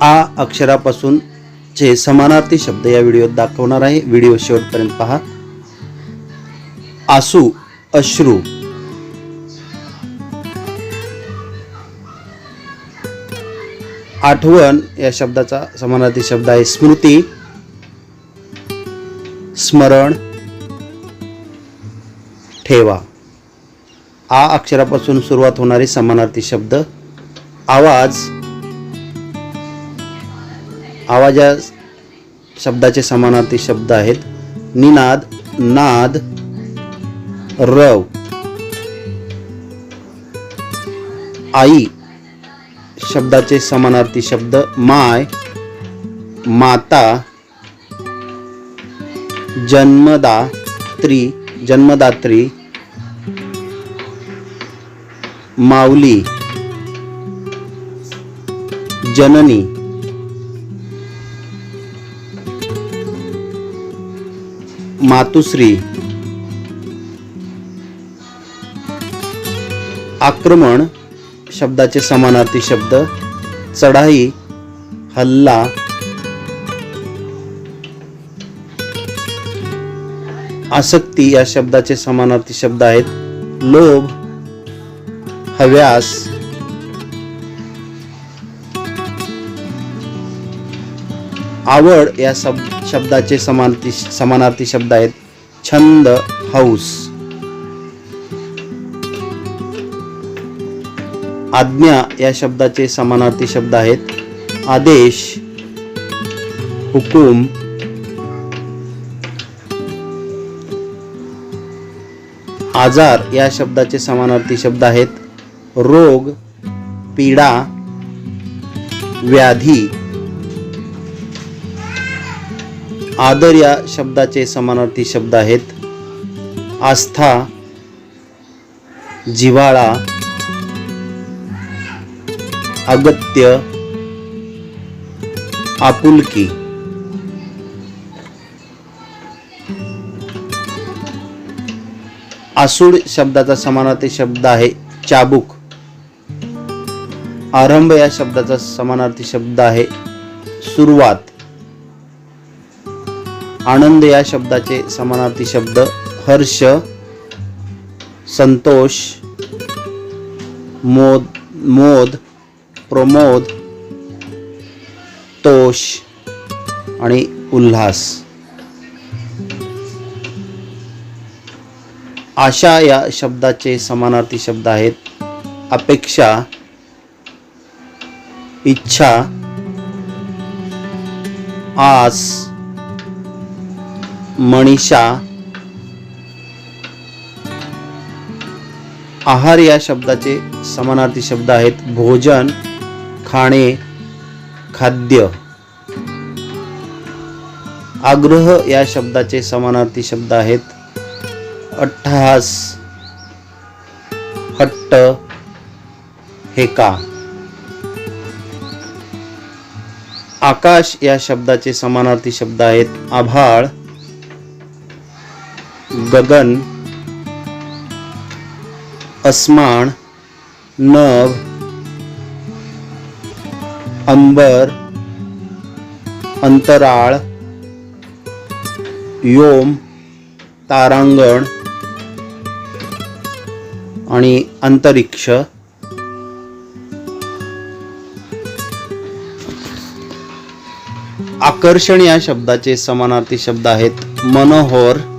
आ अक्षरापासूनचे समानार्थी शब्द या व्हिडिओत दाखवणार आहे. व्हिडिओ शेवटपर्यंत पहा. आसू अश्रू. आठवण या शब्दाचा समानार्थी शब्द आहे. स्मृती. स्मरण. ठेवा. आ अक्षरापासून सुरुवात होणारे समानार्थी शब्द. आवाज. आवाज या शब्दाचे समानार्थी शब्द आहेत. निनाद नाद रव. आई शब्दाचे समानार्थी शब्द. माय माता जन्मदात्री जन्मदात्री. माऊली जननी. मातुश्री. आक्रमण शब्दाचे समानार्थी शब्द चढाई हल्ला. आसक्ती या शब्दाचे समानार्थी शब्द आहेत. लोभ हव्यास. आवड या सब शब्दाचे समानार्थी समानार्थी शब्द आहेत. छंद हौस. आज्ञा या शब्दाचे समानार्थी शब्द आहेत. आदेश हुकूम. आजार या शब्दाचे समानार्थी शब्द आहेत. रोग पीडा व्याधी. आदर या शब्दाचे समानार्थी शब्द आहेत. आस्था जिव्हाळा अगत्य आपुलकी. आसूड शब्दाचा समानार्थी शब्द आहे चाबूक. आरंभ या शब्दाचा समानार्थी शब्द आहे सुरुवात. आनंद या शब्दाचे समानार्थी शब्द हर्ष संतोष मोद मोद प्रमोद तोष आणि उल्हास. आशा या शब्दाचे समानार्थी शब्द आहेत. अपेक्षा इच्छा आस मणिषा आहार या शब्दाचे समानार्थी शब्द आहेत. भोजन खाणे खाद्य. आग्रह या शब्दाचे समानार्थी शब्द आहेत. अट्टहास हट्ट हेका. आकाश या शब्दाचे समानार्थी शब्द आहेत. आभाळ गगन अस्मान नभ अंबर अंतराळ योम तारांगण आणि अंतरिक्ष. आकर्षण या शब्दाचे समानार्थी शब्द आहेत मनोहर.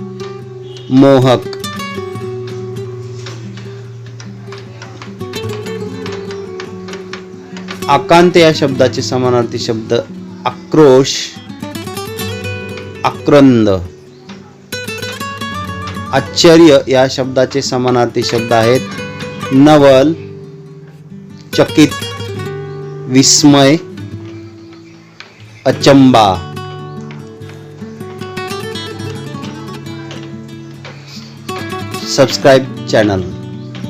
मोहक. आकांत या शब्दाचे समानार्थी शब्द आक्रोश आक्रंद. आश्चर्य या शब्दाचे समानार्थी शब्द आहेत नवल चकित विस्मय अचंबा. Subscribe channel